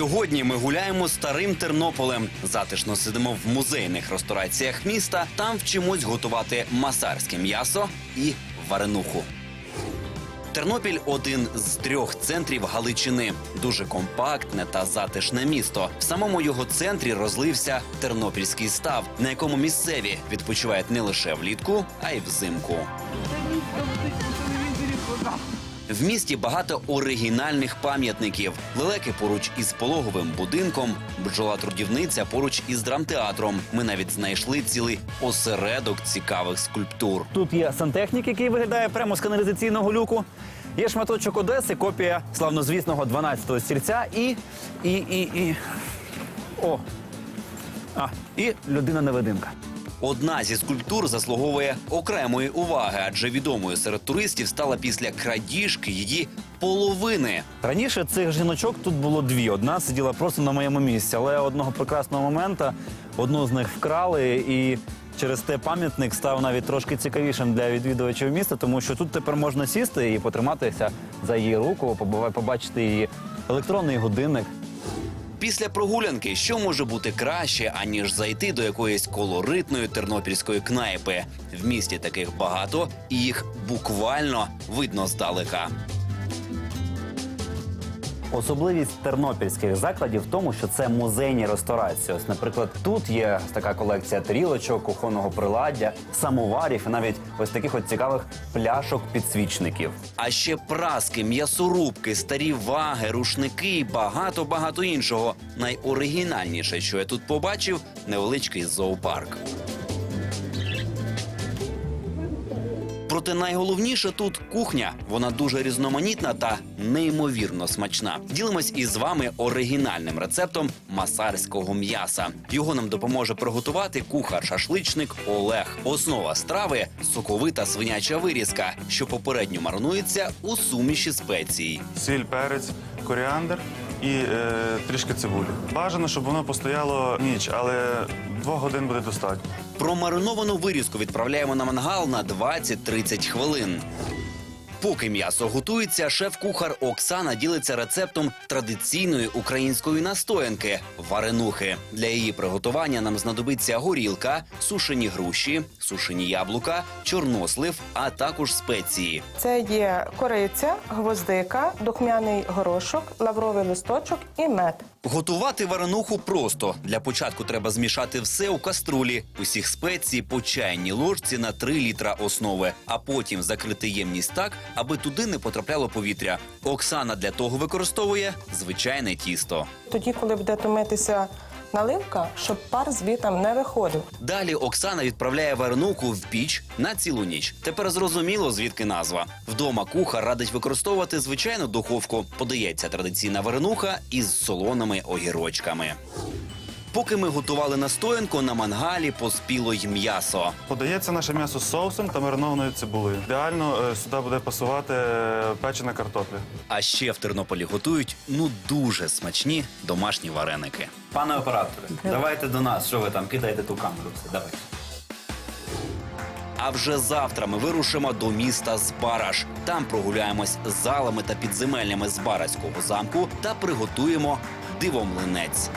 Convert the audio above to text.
Сьогодні ми гуляємо старим Тернополем. Затишно сидимо в музейних рестораціях міста. Там вчимось готувати масарське м'ясо і варенуху. Тернопіль один з трьох центрів Галичини. Дуже компактне та затишне місто. В самому його центрі розлився тернопільський став, на якому місцеві відпочивають не лише влітку, а й взимку. В місті багато оригінальних пам'ятників. Лелеки поруч із пологовим будинком, бджола трудівниця поруч із драмтеатром. Ми навіть знайшли цілий осередок цікавих скульптур. Тут є сантехнік, який виглядає прямо з каналізаційного люку. Є шматочок Одеси, копія славнозвісного 12-го стільця і. і, і, і. О. А, і людина-невидимка. Одна зі скульптур заслуговує окремої уваги, адже відомою серед туристів стала після крадіжки її половини. Раніше цих жіночок тут було дві. Одна сиділа просто на моєму місці, але одного прекрасного моменту одну з них вкрали і. Через те пам'ятник став навіть трошки цікавішим для відвідувачів міста, тому що тут тепер можна сісти і потриматися за її руку, побачити її електронний годинник. Після прогулянки що може бути краще, аніж зайти до якоїсь колоритної тернопільської кнайпи. В місті таких багато, і їх буквально видно здалека. Особливість тернопільських закладів в тому, що це музейні ресторації. Ось, наприклад, тут є така колекція тарілочок, кухонного приладдя, самоварів і навіть ось таких от цікавих пляшок підсвічників. А ще праски, м'ясорубки, старі ваги, рушники і багато багато іншого. Найоригінальніше, що я тут побачив, невеличкий зоопарк. Проте найголовніше тут кухня. Вона дуже різноманітна та неймовірно смачна. Ділимось із вами оригінальним рецептом масарського м'яса. Його нам допоможе приготувати кухар-шашличник Олег. Основа страви соковита свиняча вирізка, що попередньо маринується у суміші спецій. сіль, перець, коріандр і е, трішки цибулі. Бажано, щоб воно постояло ніч, але двох годин буде достатньо. Промариновану вирізку відправляємо на мангал на 20-30 хвилин. Поки м'ясо готується, шеф-кухар Оксана ділиться рецептом традиційної української настоянки варенухи. Для її приготування нам знадобиться горілка, сушені груші, сушені яблука, чорнослив, а також спеції. Це є кориця, гвоздика, духмяний горошок, лавровий листочок і мед. Готувати варенуху просто. Для початку треба змішати все у каструлі, усіх спецій по чайній ложці на 3 літра основи, а потім закрити ємність так, аби туди не потрапляло повітря. Оксана для того використовує звичайне тісто. Тоді, коли буде томитися наливка, щоб пар звітам не виходив. Далі Оксана відправляє варенуху в піч на цілу ніч. Тепер зрозуміло, звідки назва. Вдома кухар радить використовувати звичайну духовку. Подається традиційна варенуха із солоними огірочками. Поки ми готували настоянку, на мангалі поспіло й м'ясо. Подається наше м'ясо з соусом та маринованою цибулею. Ідеально е, сюди буде пасувати е, печена картопля. А ще в Тернополі готують ну дуже смачні домашні вареники. Пане операторе, давайте до нас. Що ви там кидаєте ту камеру? Все, давайте. А вже завтра ми вирушимо до міста Збараж. Там прогуляємось залами та підземеллями Збаразького замку та приготуємо дивомлинець.